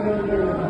Hallelujah.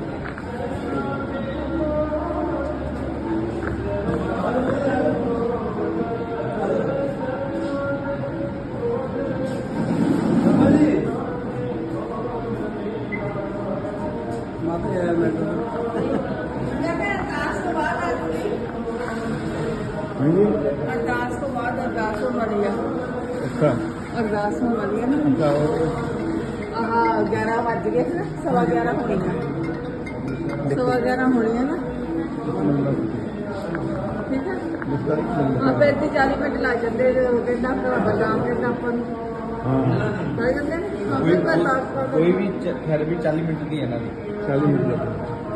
ਹਾਂਜੀ। ਅਰਦਾਸ ਤੋਂ ਬਾਅਦ ਅਰਦਾਸ ਹੋਣ ਵਾਲੀ ਆ। ਅੱਛਾ। ਅਰਦਾਸ ਹੋਣ ਵਾਲੀ ਆ ਨਾ। ਅੱਛਾ ਆਹ 11 ਵੱਜ ਗਏ ਨਾ ਸਵਾ 11 ਹੋਣੀ ਆ। ਸਵਾ 11 ਹੋਣੀ ਆ ਨਾ। ਠੀਕ ਆ? ਹਾਂ ਫਿਰ ਤੇ 40 ਮਿੰਟ ਲੱਗ ਜਾਂਦੇ ਕਹਿੰਦਾ ਬਦਾਮ ਕਹਿੰਦਾ ਆਪਾਂ ਨੂੰ। ਹਾਂ। ਨੇ? ਕੋਈ ਫਿਰ ਅਰਦਾਸ ਕਰ ਕੋਈ ਵੀ ਵੀ 40 ਮਿੰਟ ਦੀ ਹੈ ਇਹਨਾਂ ਦੀ। 40 ਮਿੰਟ ਦਾ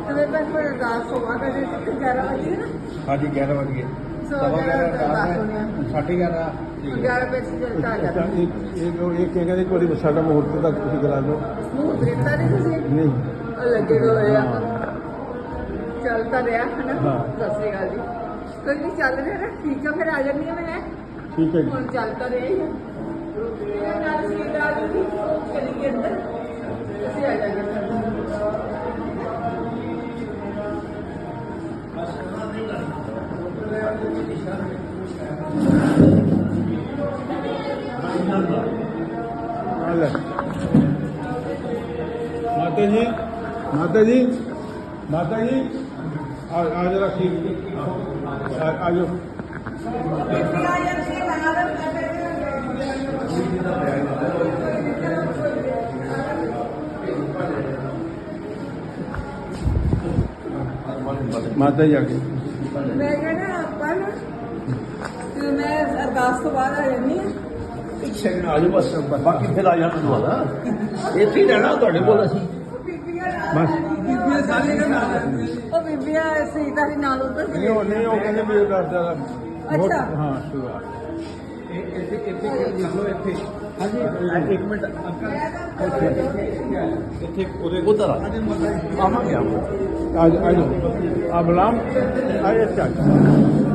ਤੇ ਫਿਰ ਬਸ ਫਿਰ ਅਰਦਾਸ ਤੋਂ ਬਾਅਦ ਅਜੇ ਤੱਕ 11 ਵਜੇ ਨਾ। ਹਾਂਜੀ 11 ਵਜੇ ਸਵਾ ਸਵਾ 11 11 ਅਰਦਾਸ ਹੋਣੀ ਆ। ਸਾਢੇ 11 11 ਵਜੇ ਸੇ ਜਲਦਾ ਆ। ਅੱਛਾ ਜਾਂਦਾ ਇੱਕ ਇੱਕ ਉਹ ਇਹ ਕਹਿੰਦੇ ਕਿ ਤੁਹਾਡੀ ਸਾਡਾ ਮੁਹੂਰਤ ਤੱਕ ਤੁਸੀਂ ਕਰਾ ਦਿਓ। ਮੂੰਹ ਦੇਖਦਾ ਨਹੀਂ ਤੁਸੀਂ? ਨਹੀਂ। ਉਹ ਲੱਗੇ ਹੋਏ ਆ। ਚੱਲ ਤਾਂ ਰਿਹਾ ਹਨਾ? ਹਾਂ। ਸਤਿ ਸ੍ਰੀ ਅਕਾਲ ਜੀ। ਕੋਈ ਨਹੀਂ ਚੱਲ ਰਿਹਾ ਨਾ। ਠੀਕ ਆ ਫਿਰ ਆ ਜਾਂਦੀ ਆ ਮੈਂ। ਠੀਕ ਹੈ ਜੀ। ਹੁਣ ਚੱਲ ਤਾਂ ਰਿਹਾ ਹੀ ਆ। ਇਹ ਨਾਲ ਸੀ ਗੱਲ ਦੀ ਚਲੀ ਗਈ ਅੰਦਰ ਅਸੀਂ ਆ ਜਾਗੇ ਆ ਲੈ ਮਾਤਾ ਜੀ ਮਾਤਾ ਜੀ ਮਾਤਾ ਜੀ ਆ ਆ ਜਰਾ ਖੀਰ ਆ ਆ ਜਾਓ ਆ ਜਾਂਦੀ ਹੈ ਨਾਲ ਮਾਤਾ ਜੀ ਆ ਗਏ ਆ ਆ ਇੱਕ ਸੈਕਿੰਡ ਆ ਜਾਓ ਬਸ ਬਾਕੀ ਫਿਰ ਆ ਜਾਣਾ ਦੁਬਾਰਾ ਇੱਥੇ ਹੀ ਰਹਿਣਾ ਤੁਹਾਡੇ ਕੋਲ ਅਸੀਂ। ਬਸ। ਬੀਬੀਆਂ ਸਾਡੀ ਨਾਲ ਉਹ ਬੀਬੀਆਂ ਸੀਤਾ ਦੀ ਨਾਲ ਉਧਰ ਨਹੀਂ ਉਹ ਨਹੀਂ ਉਹ ਕਹਿੰਦੇ ਵੀ ਦੱਸ ਦਾ ਬਹੁਤ ਅੱਛਾ। ਹਾਂ ਸ਼ੁਰੂ ਇੱਥੇ ਇੱਥੇ ਲਿਖ ਲਓ ਇੱਥੇ। ਹਾਂਜੀ। ਇੱਕ ਮਿੰਟ। ਇੱਥੇ ਉਹਦੇ ਉਧਰ ਆ ਆਵਾਂਗੇ ਆ ਆ ਜਾਓ। ਆ ਬਲਾਮ। ਆ ਇਹ ਚੱਲ।